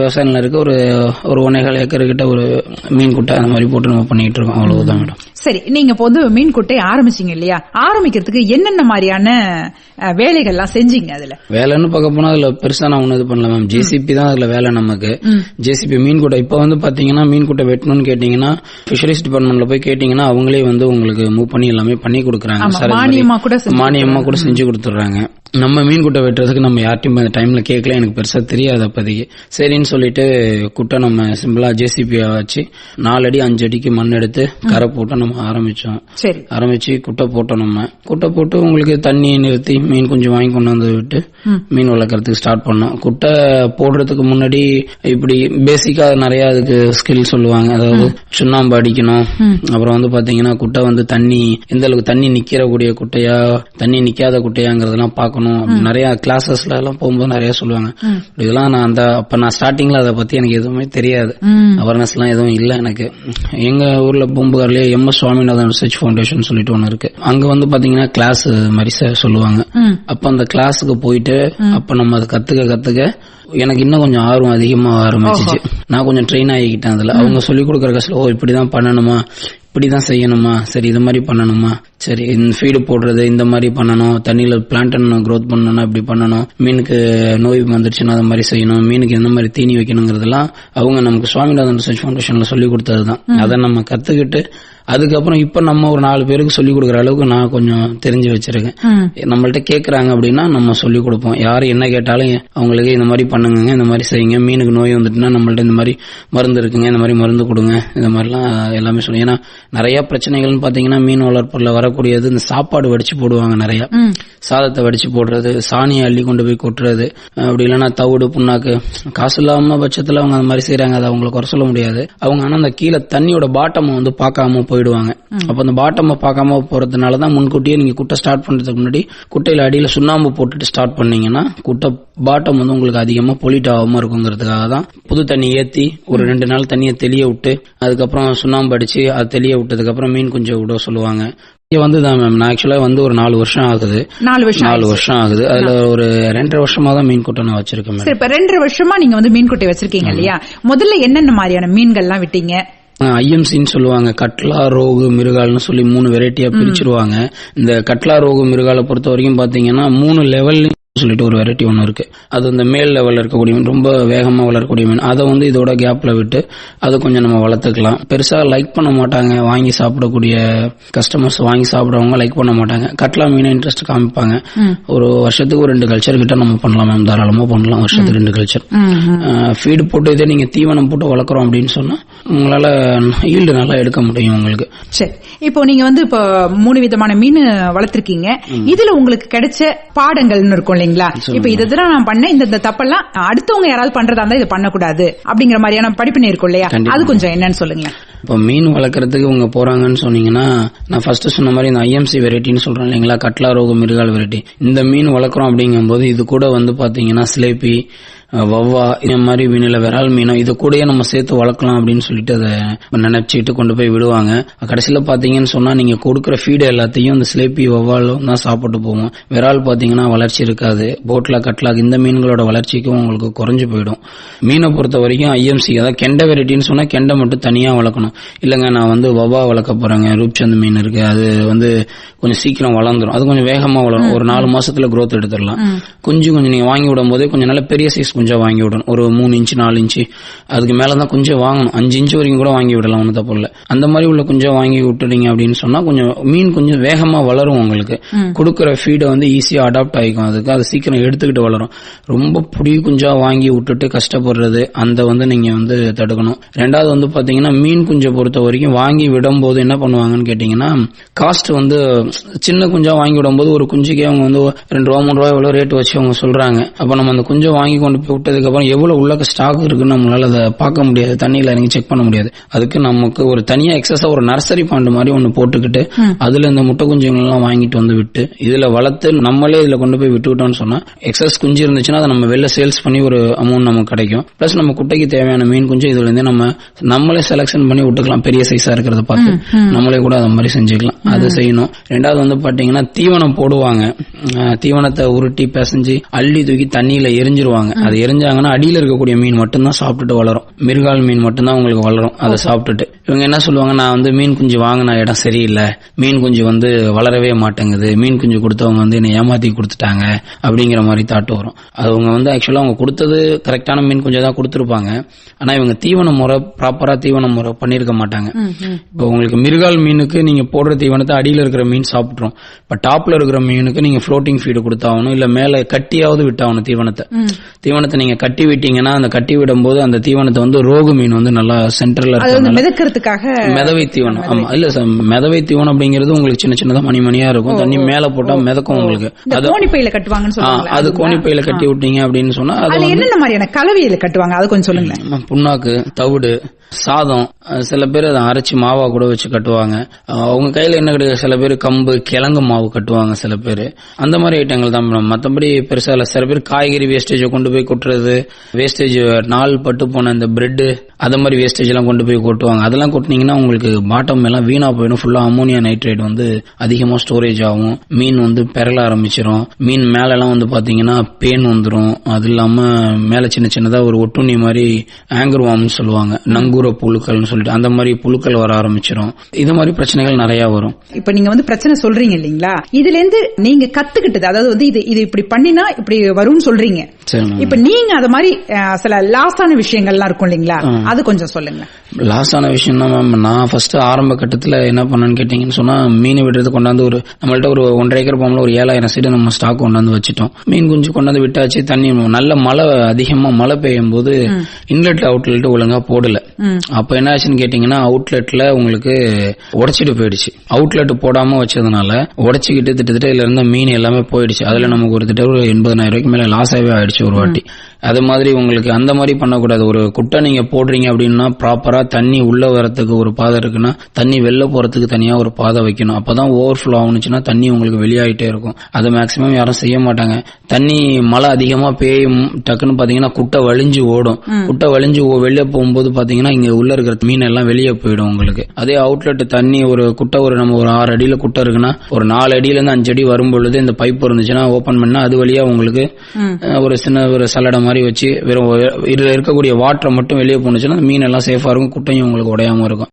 விவசாய நிலம் இருக்கு ஒரு ஒரு ஒன்னேகால் ஏக்கர் கிட்ட ஒரு மீன் குட்டை அந்த மாதிரி போட்டு நம்ம பண்ணிட்டு இருக்கோம். அவ்வளவுதான் மேடம். சரி நீங்க இப்போ வந்து மீன் குட்டை ஆரம்பிச்சீங்க இல்லையா? ஆரம்பிக்கிறதுக்கு என்னென்ன மாதிரியான வேலைகள்லாம் செஞ்சீங்க அதுல? வேலைன்னு பார்க்க போனா அதுல பெருசா நான் ஒண்ணு இது பண்ணல மேம். ஜேசிபி தான் அதுல வேலை நமக்கு. ஜேசிபி மீன் குட்டை. இப்ப வந்து பாத்தீங்கன்னா மீன் குட்டை வெட்டணும்னு கேட்டீங்கன்னா பிஷரிஸ் டிபார்ட்மெண்ட்ல போய் கேட்டீங்கன்னா அவங்களே வந்து உங்களுக்கு மூவ் பண்ணி எல்லாமே பண்ணி கொடுக்குறாங்க. மானியமா கூட செஞ்சு மானியமா கூட செஞ்சு கொடுத்துட்றாங்க. நம்ம மீன் குட்டை வெட்டுறதுக்கு நம்ம யார்ட்டையும் அந்த டைம்ல கேட்கல எனக்கு பெருசா தெரியாது அப்போதைக்கு. சரின்னு சொல்லிட்டு குட்டை நம்ம சிம்பிளா ஜேசிபி வச்சு நாலு அடி அஞ்சு அடிக்கு மண் எடுத்து கரை போட்டு நம்ம ஆரம்பிச்சோம். சரி. ஆரம்பிச்சு குட்டை போட்டோம் நம்ம. குட்டை போட்டு உங்களுக்கு தண்ணி நிறுத்தி மீன் கொஞ்சம் வாங்கி கொண்டு வந்து விட்டு மீன் வளர்க்கறதுக்கு ஸ்டார்ட் பண்ணோம். குட்டை போடுறதுக்கு முன்னாடி இப்படி பேசிக்கா நிறைய அதுக்கு ஸ்கில் சொல்லுவாங்க. அதாவது சுண்ணாம்பு அடிக்கணும். அப்புறம் வந்து பாத்தீங்கன்னா குட்டை வந்து தண்ணி எந்த அளவுக்கு தண்ணி நிக்கிற கூடிய குட்டையா தண்ணி நிக்காத குட்டையாங்கிறதெல்லாம் பார்க்கணும். அப்படி நிறைய கிளாஸஸ்ல எல்லாம் போகும்போது நிறைய சொல்லுவாங்க. இதெல்லாம் நான் அந்த அப்ப நான் ஸ்டார்டிங்ல அதை பத்தி எனக்கு எதுவுமே தெரியாது. அவேர்னஸ் எல்லாம் எதுவும் இல்ல எனக்கு. எங்க ஊர்ல பூம்புகார்லயே M S Swaminathan research foundation சொல்லிட்டு ஒண்ணு இருக்கு. அங்க வந்து பாத்தீங்கன்னா கிளாஸ் மாதிரி சொல்லுவாங்க. அப்ப அந்த கிளாஸுக்கு போயிட்டு அப்ப நம்ம அதை கத்துக்க கத்துக்க எனக்கு இன்னும் கொஞ்சம் ஆர்வம் அதிகமாக ஆரம்பிச்சிச்சு. நான் கொஞ்சம் ட்ரெயின் ஆகிக்கிட்டேன் அதுல. அவங்க சொல்லி கொடுக்குற கஷ்டம் ஓ இப்படிதான் பண்ணணுமா? இப்படிதான் செய்யணுமா? சரி இது மாதிரி பண்ணணுமா? சரி இந்த ஃபீடு போடுறது இந்த மாதிரி பண்ணணும் தண்ணியில பிளான்டன் growth பண்ணணும்னா இப்படி பண்ணணும் மீனுக்கு நோய் வந்துருச்சுன்னா அது மாதிரி செய்யணும் மீனுக்கு எந்த மாதிரி தீனி வைக்கணுங்கிறதெல்லாம் அவங்க நமக்கு சுவாமிநாதன் ரிசர்ச் ஃபவுண்டேஷன்ல சொல்லி கொடுத்ததுதான். அதை நம்ம கத்துக்கிட்டு அதுக்கப்புறம் இப்ப நம்ம ஒரு நாலு பேருக்கு சொல்லி கொடுக்குற அளவுக்கு நான் கொஞ்சம் தெரிஞ்சு வச்சிருக்கேன். நம்மள்ட்ட கேக்குறாங்க அப்படின்னா நம்ம சொல்லி கொடுப்போம். யார் என்ன கேட்டாலும் அவங்களுக்கு இந்த மாதிரி பண்ணுங்க இந்த மாதிரி செய்யுங்க மீனுக்கு நோய் வந்துட்டுனா நம்மள்ட்ட இந்த மாதிரி மருந்து இருக்குங்க இந்த மாதிரி மருந்து கொடுங்க இந்த மாதிரிலாம் எல்லாமே சொல்லுங்க. ஏன்னா நிறைய பிரச்சனைகள்னு பாத்தீங்கன்னா மீன் வளர்ப்புல வரக்கூடியது. இந்த சாப்பாடு வடிச்சு போடுவாங்க நிறைய. சாதத்தை வடிச்சு போடுறது சாணியை அள்ளி கொண்டு போய் கொட்டுறது. அப்படி இல்லைன்னா தவிடு புண்ணாக்கு. காசு இல்லாம பட்சத்துல அவங்க அந்த மாதிரி செய்யறாங்க அதை அவங்களை குறை சொல்ல முடியாது. அவங்க ஆனா அந்த கீழே தண்ணியோட பாட்டம் வந்து பார்க்காம போயிடுவாங்க. அப்ப அந்த பாட்டம் பார்க்காம போறதுனால தான் முன்கூட்டியே நீங்க குட்டை ஸ்டார்ட் பண்றதுக்கு முன்னாடி குட்டையில அடியில சுண்ணாம்பு போட்டுட்டு ஸ்டார்ட் பண்ணீங்கன்னா குட்டை பாட்டம் வந்து உங்களுக்கு அதிகமா பொலிட் ஆகாம இருக்குங்கிறதுக்காக தான் புது தண்ணி ஏத்தி ஒரு ரெண்டு நாள் தண்ணியை தெளிய விட்டு அதுக்கப்புறம் சுண்ணாம்பு அடிச்சு அது தெளிய விட்டதுக்கு அப்புறம் மீன் குஞ்சை விட சொல்லுவாங்க. இங்க வந்து தான் மேம் நான் ஆக்சுவலா வந்து ஒரு நாலு வருஷம் ஆகுது. நாலு வருஷம் நாலு வருஷம் ஆகுது. அதுல ஒரு ரெண்டரை வருஷமா தான் மீன் குட்டை நான் வச்சிருக்கேன் சரி இப்ப ரெண்டரை வருஷமா நீங்க வந்து மீன் குட்டை வச்சிருக்கீங்க இல்லையா? முதல்ல என்னென்ன மாதிரியான மீன்கள்லாம் விட்டீங்க? ஐஎம்சின்னு சொல்லுவாங்க. கட்லா ரோகு மிருகால்னு சொல்லி மூணு வெரைட்டியா பிரிச்சிருவாங்க. இந்த கட்லா ரோகு மிருகாலை பொறுத்த வரைக்கும் பாத்தீங்கன்னா மூணு லெவல் சொல்லிட்டு ஒரு வெரைட்டி ஒன்று இருக்கு. அது இந்த மேல் லெவல்ல இருக்கக்கூடிய மீன் ரொம்ப வேகமா வளரக்கூடிய மீன். அதை வந்து இதோட கேப்ல விட்டு அதை கொஞ்சம் நம்ம வளர்த்துக்கலாம். பெருசா லைக் பண்ண மாட்டாங்க. வாங்கி சாப்பிடக்கூடிய கஸ்டமர்ஸ் வாங்கி சாப்பிடுறவங்க லைக் பண்ண மாட்டாங்க. கட்லா மீனை இன்ட்ரெஸ்ட் காமிப்பாங்க. ஒரு வருஷத்துக்கு ஒரு ரெண்டு கல்ச்சர் கிட்ட நம்ம பண்ணலாம் மேம். தாராளமா பண்ணலாம். வருஷத்துக்கு ரெண்டு கல்ச்சர் ஃபீடு போட்டு இதே நீங்க தீவனம் போட்டு வளர்க்குறோம் அப்படின்னு சொன்னா உங்களால ஈல்டு நல்லா எடுக்க முடியும் உங்களுக்கு. சரி. இப்போ நீங்க வந்து இப்போ மூணு விதமான மீன் வளர்த்திருக்கீங்க. இதுல உங்களுக்கு கிடைச்ச பாடங்கள்னு இருக்கும் இல்லைங்களா? இப்ப இதெல்லாம் நான் பண்ணேன். இந்த தப்பெல்லாம் அடுத்தவங்க யாராவது பண்றதா இருந்தா இதை பண்ணக்கூடாது அப்படிங்கிற மாதிரியான படிப்பினை இருக்கும் இல்லையா. அது கொஞ்சம் என்னன்னு சொல்லுங்களேன். இப்போ மீன் வளர்க்கறதுக்கு இவங்க போறாங்கன்னு சொன்னீங்கன்னா நான் ஃபர்ஸ்ட் சொன்ன மாதிரி இந்த ஐஎம்சி வெரைட்டின்னு சொல்றேன் இல்லைங்களா? கட்லா ரோக மிருகால் வெரைட்டி இந்த மீன் வளர்க்குறோம் அப்படிங்கும்போது இது கூட வந்து பாத்தீங்கன்னா சிலேபி வவ்வா இந்த மாதிரி மீனில் விரால் மீனும் இது கூடயே நம்ம சேர்த்து வளர்க்கலாம் அப்படின்னு சொல்லிட்டு அதை நினைச்சிட்டு கொண்டு போய் விடுவாங்க. கடைசியில் பாத்தீங்கன்னு சொன்னா நீங்க கொடுக்குற ஃபீடு எல்லாத்தையும் இந்த சிலேபி வவ்வாலும் தான் சாப்பிட்டு போவோம். விரால் பாத்தீங்கன்னா வளர்ச்சி இருக்காது. போட்லா கட்லாக் இந்த மீன்களோட வளர்ச்சிக்கும் உங்களுக்கு குறைஞ்சு போயிடும். மீனை பொறுத்த வரைக்கும் ஐஎம்சி அதாவது கெண்டை வெரைட்டின்னு சொன்னா கெண்டை மட்டும் தனியா வளர்க்கணும். இல்லைங்க நான் வந்து வவா வளர்க்க போறேங்க. ரூப்சந்த் மீன் இருக்கு. அது வந்து கொஞ்சம் சீக்கிரம் வளர்ந்துரும். அது கொஞ்சம் வேகமா வளரும். ஒரு நாலு மாசத்துல growth எடுத்துடலாம். குஞ்சு கொஞ்சம் நீங்க வாங்கி விடும் போதே கொஞ்சம் நல்ல பெரிய சைஸ் குஞ்சா வாங்கி விடணும். ஒரு மூணு இன்ச்சு நாலு இன்ச்சு. அதுக்கு மேல தான் கொஞ்சம் வாங்கணும். அஞ்சு இன்ச்சு வரைக்கும் கூட வாங்கி விடலாம் ஒன்றும் தப்பு இல்லை அந்த மாதிரி உள்ள குஞ்சம் வாங்கி விட்டுறீங்க அப்படின்னு சொன்னா கொஞ்சம் மீன் கொஞ்சம் வேகமா வளரும் உங்களுக்கு. கொடுக்குற ஃபீடை வந்து ஈஸியா அடாப்ட் ஆகிக்கும். அதுக்கு அது சீக்கிரம் எடுத்துக்கிட்டு வளரும். ரொம்ப புடி குஞ்சா வாங்கி விட்டுட்டு கஷ்டப்படுறது அந்த வந்து நீங்க வந்து தடுக்கணும். ரெண்டாவது வந்து பாத்தீங்கன்னா மீன் குஞ்சை பொறுத்த வரைக்கும் வாங்கி விடும்போது என்ன பண்ணுவாங்கன்னு கேட்டீங்கன்னா காஸ்ட் வந்து சின்ன குஞ்சா வாங்கி விடும்போது ஒரு குஞ்சுக்கே அவங்க வந்து ரெண்டு ரூபா மூணு ரூபா எவ்வளவு ரேட் வச்சு அவங்க சொல்றாங்க. அப்ப நம்ம அந்த குஞ்சை வாங்கி கொண்டு போய் விட்டதுக்கு அப்புறம் எவ்வளவு உள்ள ஸ்டாக் இருக்குன்னு நம்மளால அதை பார்க்க முடியாது. தண்ணியில இறங்கி செக் பண்ண முடியாது. அதுக்கு நமக்கு ஒரு தனியா எக்ஸஸா ஒரு நர்சரி பாண்டு மாதிரி ஒன்னு போட்டுக்கிட்டு அதுல இந்த முட்டை குஞ்சுகள் எல்லாம் வாங்கிட்டு வந்து விட்டு இதுல வளர்த்து நம்மளே இதுல கொண்டு போய் விட்டுக்கிட்டோம்னு சொன்னா எக்ஸஸ் குஞ்சு இருந்துச்சுன்னா அதை நம்ம வெளில சேல்ஸ் பண்ணி ஒரு அமௌண்ட் நமக்கு கிடைக்கும். பிளஸ் நம்ம குட்டைக்கு தேவையான மீன் குஞ்சு இதுல இருந்தே நம்ம நம்மளே செலக்ஷன் பண்ணி விட்டுக்கலாம். பெரிய சைஸா இருக்கிறத பார்த்து. நம்மளே கூட அது மாதிரி செஞ்சுக்கலாம். அது செய்யணும். ரெண்டாவது வந்து பாத்தீங்கன்னா தீவனம் போடுவாங்க. தீவனத்தை உருட்டி பிசைஞ்சு அள்ளி தூக்கி தண்ணியில எரிஞ்சிருவாங்க. அது அது எரிஞ்சாங்கன்னா அடியில இருக்கக்கூடிய மீன் மட்டும்தான் சாப்பிட்டுட்டு வளரும். மிருகால் மீன் மட்டும்தான் உங்களுக்கு வளரும். அதை சாப்பிட்டுட்டு. இவங்க என்ன சொல்லுவாங்க நான் வந்து மீன் குஞ்சு வாங்கின இடம் சரியில்லை. மீன் குஞ்சு வந்து வளரவே மாட்டேங்குது. மீன் குஞ்சு கொடுத்தவங்க வந்து என்னை ஏமாத்தி கொடுத்துட்டாங்க அப்படிங்கிற மாதிரி தாட்டு வரும். அது அவங்க வந்து ஆக்சுவலா அவங்க கொடுத்தது கரெக்டான மீன் குஞ்சு தான் கொடுத்துருப்பாங்க. ஆனா இவங்க தீவன முறை ப்ராப்பரா தீவன முறை பண்ணிருக்க மாட்டாங்க. இப்போ உங்களுக்கு மிருகால் மீனுக்கு நீங்க போடுற தீவனத்தை அடியில இருக்கிற மீன் சாப்பிட்றோம் இப்ப டாப்ல இருக்கிற மீனுக்கு நீங்க ஃப்ளோட்டிங் ஃபீடு கொடுத்தாகணும் இல்ல மேல கட்டியாவது விட்டாகணும் தீவனத்தை தீவனத்தை நீங்க கட்டி விட்டீங்கன்னா அந்த கட்டி விடும்போது அந்த தீவனத்தை வந்து ரோகு மீன் வந்து நல்லா சென்டர்ல மிதக்கிறதுக்காக மிதவை தீவனம். ஆமா. இல்ல சார் மிதவை தீவனம் அப்படிங்கிறது உங்களுக்கு சின்ன சின்னதா மணி மணியா இருக்கும். தண்ணி மேல போட்டா மிதக்கும் உங்களுக்கு. அது கோணி பையில கட்டுவாங்கன்னு அது கோணிப்பையில கட்டி விட்டீங்க அப்படின்னு சொன்னா அது என்னென்ன மாதிரியான கலவையில கட்டுவாங்க? அது கொஞ்சம் சொல்லுங்களேன். ஆமா, புண்ணாக்கு தவிடு சாதம் சில பேர் அதை அரைச்சு மாவா கூட வச்சு கட்டுவாங்க. அவங்க கையில என்ன கிடையாது சில பேர் கம்பு கிழங்கு மாவு கட்டுவாங்க சில பேர். அந்த மாதிரி ஐட்டங்கள் தான். மத்தபடி பெருசா இல்ல. சில பேர் காய்கறி வேஸ்டேஜை கொண்டு போய் கொட்டுறது வேஸ்டேஜ் நாள் பட்டு போன இந்த பிரெட் அந்த மாதிரி வேஸ்டேஜ் எல்லாம் கொண்டு போய் கொட்டுவாங்க. அதெல்லாம் கொட்டினீங்கன்னா உங்களுக்கு பாட்டம் எல்லாம் வீணா போயிடும். ஃபுல்லா அமோனியா நைட்ரேட் வந்து அதிகமா ஸ்டோரேஜ் ஆகும். மீன் வந்து பெறல ஆரம்பிச்சிரும். மீன் மேல எல்லாம் வந்து பாத்தீங்கன்னா பேன் வந்துரும். அது இல்லாம மேல சின்ன சின்னதா ஒரு ஒட்டுண்ணி மாதிரி ஆங்கர் வாம்னு சொல்லுவாங்க. நங்கூர புழுக்கள்னு சொல்லிட்டு அந்த மாதிரி புழுக்கள் வர ஆரம்பிச்சிரும். இது மாதிரி பிரச்சனைகள் நிறைய வரும். இப்ப நீங்க வந்து பிரச்சனை சொல்றீங்க இல்லீங்களா? இதுல இருந்து நீங்க கத்துக்கிட்டது அதாவது வந்து இது இது இப்படி பண்ணினா இப்படி வரும்னு சொல்றீங்க. இப்ப நீங்க அத மாதிரி சில லாஸான விஷயங்கள்லாம் இருக்கும் இல்லீங்களா? அது கொஞ்சம் சொல்லுங்க. லாஸ் ஆன விஷயம் தான் மேம். நான் ஃபர்ஸ்ட் ஆரம்ப கட்டத்துல என்ன பண்ணேன்னு கேட்டீங்கன்னு சொன்னா மீன் விடுறது கொண்டாந்து ஒரு நம்மள்ட்ட ஒரு ஒன்றரை ஏக்கர் போகும்போது ஒரு ஏழாயிரம் சீடு நம்ம ஸ்டாக் கொண்டாந்து வச்சுட்டோம். மீன் குஞ்சு கொண்டாந்து விட்டாச்சு தண்ணி நல்ல மழை அதிகமா மழை பெய்யும் போது இன்லெட் அவுட்லெட் ஒழுங்கா போடல. அப்ப என்ன ஆச்சுன்னு கேட்டீங்கன்னா அவுட்லெட்ல உங்களுக்கு உடைச்சிட்டு போயிடுச்சு. அவுட்லெட் போடாம வச்சதுனால உடைச்சிக்கிட்டு திட்டத்தட்ட இதுல இருந்த மீன் எல்லாமே போயிடுச்சு. அதுல நமக்கு ஒரு திட்ட ஒரு எண்பதாயிரம் ரூபாய்க்கு மேல லாஸ் ஆகவே ஆயிடுச்சு ஒரு வாட்டி. அது மாதிரி உங்களுக்கு அந்த மாதிரி பண்ணக்கூடாது. ஒரு குட்டை நீங்க போடுறீங்க அப்படின்னா ப்ராப்பரா தண்ணி உள்ள வரத்துக்கு ஒரு பாதை இருக்குன்னா தண்ணி வெளில போறதுக்கு தனியா ஒரு பாதை வைக்கணும். அப்பதான் ஓவர் ஃப்ளோ ஆகுனுச்சுன்னா தண்ணி உங்களுக்கு வெளியாயிட்டே இருக்கும். அதை மேக்சிமம் யாரும் செய்ய மாட்டாங்க. தண்ணி மழை அதிகமா பெய்யும் டக்குன்னு பாத்தீங்கன்னா குட்டை வழிஞ்சு ஓடும். குட்டை வழிஞ்சு ஓ- வெளிய போகும்போது பாத்தீங்கன்னா இங்க உள்ள இருக்கிற மீன் எல்லாம் வெளியே போயிடும் உங்களுக்கு. அதே அவுட்லெட் தண்ணி ஒரு குட்டை ஒரு நம்ம ஒரு ஆறு அடியில குட்டை இருக்குன்னா ஒரு நாலு அடியில இருந்து அஞ்சு அடி வரும் பொழுது இந்த பைப் இருந்துச்சுன்னா ஓபன் பண்ணா அது வழியா உங்களுக்கு ஒரு சின்ன ஒரு கல்லடை மாதிரி வச்சு வெறும் இதில் இருக்கக்கூடிய வாட்டரை மட்டும் வெளியே போனுச்சுன்னா மீன் எல்லாம் சேஃபாக இருக்கும் குட்டையும் உங்களுக்கு உடையாமல் இருக்கும்.